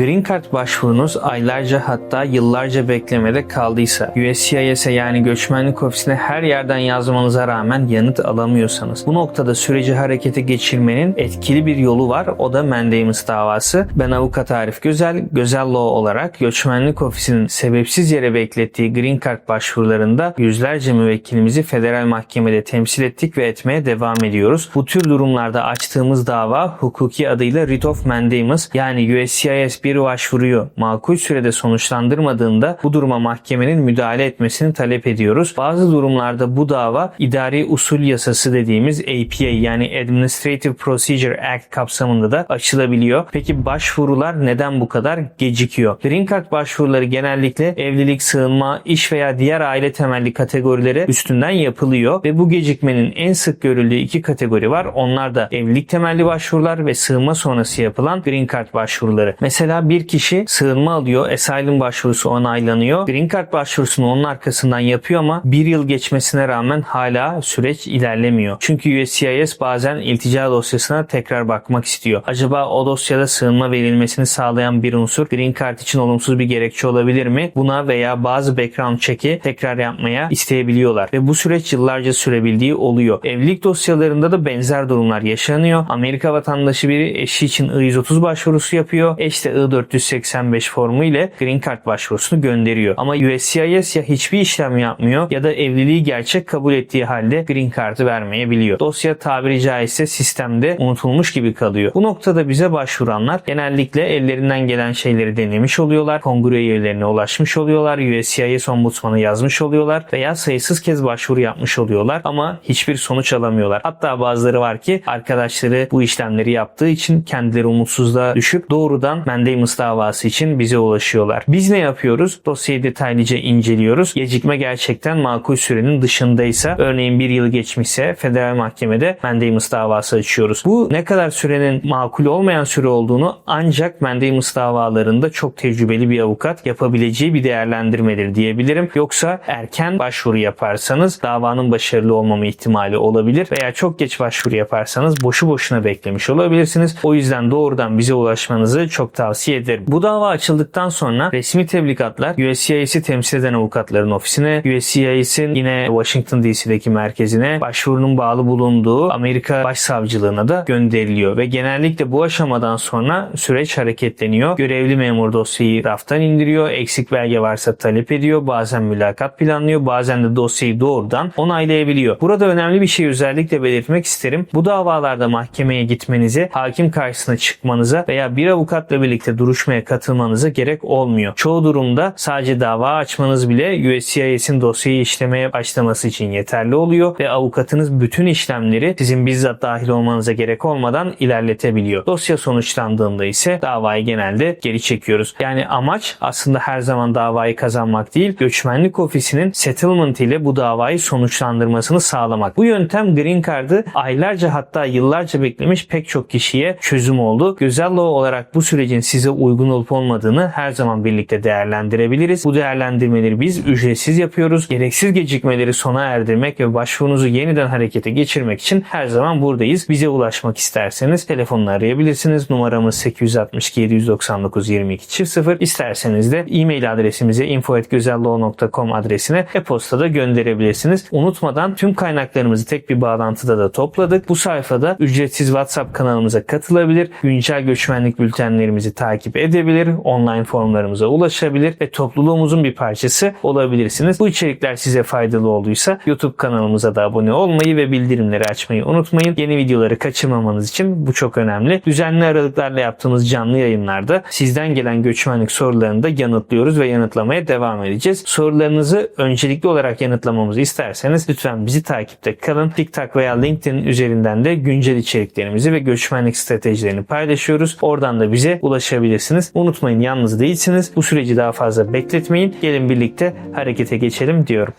Green Card başvurunuz aylarca hatta yıllarca beklemede kaldıysa, USCIS'e yani göçmenlik ofisine her yerden yazmanıza rağmen yanıt alamıyorsanız, bu noktada süreci harekete geçirmenin etkili bir yolu var. O da mandamus davası. Ben avukat Arif Gözel, Gözel Law olarak göçmenlik ofisinin sebepsiz yere beklettiği Green Card başvurularında yüzlerce müvekkilimizi federal mahkemede temsil ettik ve etmeye devam ediyoruz. Bu tür durumlarda açtığımız dava hukuki adıyla Writ of Mandamus yani USCIS bir başvuruyu makul sürede sonuçlandırmadığında bu duruma mahkemenin müdahale etmesini talep ediyoruz. Bazı durumlarda bu dava idari usul yasası dediğimiz APA yani Administrative Procedure Act kapsamında da açılabiliyor. Peki başvurular neden bu kadar gecikiyor? Green Card başvuruları genellikle evlilik, sığınma, iş veya diğer aile temelli kategorilere üstünden yapılıyor ve bu gecikmenin en sık görüldüğü iki kategori var. Onlar da evlilik temelli başvurular ve sığınma sonrası yapılan Green Card başvuruları. Mesela bir kişi sığınma alıyor, asylum başvurusu onaylanıyor. Green Card başvurusunu onun arkasından yapıyor ama bir yıl geçmesine rağmen hala süreç ilerlemiyor. Çünkü USCIS bazen iltica dosyasına tekrar bakmak istiyor. Acaba o dosyada sığınma verilmesini sağlayan bir unsur Green Card için olumsuz bir gerekçe olabilir mi? Buna veya bazı background check'i tekrar yapmaya isteyebiliyorlar ve bu süreç yıllarca sürebildiği oluyor. Evlilik dosyalarında da benzer durumlar yaşanıyor. Amerika vatandaşı biri eşi için I-130 başvurusu yapıyor. Eş de I-485 formu ile Green Card başvurusunu gönderiyor. Ama USCIS ya hiçbir işlem yapmıyor ya da evliliği gerçek kabul ettiği halde Green Card'ı vermeyebiliyor. Dosya tabiri caizse sistemde unutulmuş gibi kalıyor. Bu noktada bize başvuranlar genellikle ellerinden gelen şeyleri denemiş oluyorlar. Kongre üyelerine ulaşmış oluyorlar. USCIS ombudsmanı yazmış oluyorlar veya sayısız kez başvuru yapmış oluyorlar ama hiçbir sonuç alamıyorlar. Hatta bazıları var ki arkadaşları bu işlemleri yaptığı için kendileri umutsuzluğa düşüp doğrudan mandamus davası için bize ulaşıyorlar. Biz ne yapıyoruz? Dosyayı detaylıca inceliyoruz. Gecikme gerçekten makul sürenin dışındaysa örneğin bir yıl geçmişse federal mahkemede mandamus davası açıyoruz. Bu ne kadar sürenin makul olmayan süre olduğunu ancak mandamus davalarında çok tecrübeli bir avukat yapabileceği bir değerlendirmedir diyebilirim. Yoksa erken başvuru yaparsanız davanın başarılı olmama ihtimali olabilir veya çok geç başvuru yaparsanız boşu boşuna beklemiş olabilirsiniz. O yüzden doğrudan bize ulaşmanızı çok tavsiye ederim. Bu dava açıldıktan sonra resmi tebligatlar USCIS'i temsil eden avukatların ofisine, USCIS'in yine Washington DC'deki merkezine, başvurunun bağlı bulunduğu Amerika Başsavcılığına da gönderiliyor ve genellikle bu aşamadan sonra süreç hareketleniyor. Görevli memur dosyayı raftan indiriyor, eksik belge varsa talep ediyor, bazen mülakat planlıyor, bazen de dosyayı doğrudan onaylayabiliyor. Burada önemli bir şey özellikle belirtmek isterim. Bu davalarda mahkemeye gitmenize, hakim karşısına çıkmanıza veya bir avukatla birlikte duruşmaya katılmanıza gerek olmuyor. Çoğu durumda sadece dava açmanız bile USCIS'in dosyayı işlemeye başlaması için yeterli oluyor ve avukatınız bütün işlemleri sizin bizzat dahil olmanıza gerek olmadan ilerletebiliyor. Dosya sonuçlandığında ise davayı genelde geri çekiyoruz. Yani amaç aslında her zaman davayı kazanmak değil, göçmenlik ofisinin settlement ile bu davayı sonuçlandırmasını sağlamak. Bu yöntem Green Card'ı aylarca hatta yıllarca beklemiş pek çok kişiye çözüm oldu. Güzel law olarak bu sürecin size uygun olup olmadığını her zaman birlikte değerlendirebiliriz. Bu değerlendirmeleri biz ücretsiz yapıyoruz. Gereksiz gecikmeleri sona erdirmek ve başvurunuzu yeniden harekete geçirmek için her zaman buradayız. Bize ulaşmak isterseniz telefonla arayabilirsiniz. Numaramız 862 799 22 0. İsterseniz de e-mail adresimize info.gözellaw.com adresine e-postada gönderebilirsiniz. Unutmadan tüm kaynaklarımızı tek bir bağlantıda da topladık. Bu sayfada ücretsiz WhatsApp kanalımıza katılabilir, güncel göçmenlik bültenlerimizi takip edebilir, online formlarımıza ulaşabilir ve topluluğumuzun bir parçası olabilirsiniz. Bu içerikler size faydalı olduysa YouTube kanalımıza da abone olmayı ve bildirimleri açmayı unutmayın. Yeni videoları kaçırmamanız için bu çok önemli. Düzenli aralıklarla yaptığımız canlı yayınlarda sizden gelen göçmenlik sorularını da yanıtlıyoruz ve yanıtlamaya devam edeceğiz. Sorularınızı öncelikli olarak yanıtlamamızı isterseniz lütfen bizi takipte kalın. TikTok veya LinkedIn üzerinden de güncel içeriklerimizi ve göçmenlik stratejilerini paylaşıyoruz. Oradan da bize ulaşabilirsiniz. Unutmayın yalnız değilsiniz. Bu süreci daha fazla bekletmeyin. Gelin birlikte harekete geçelim diyorum.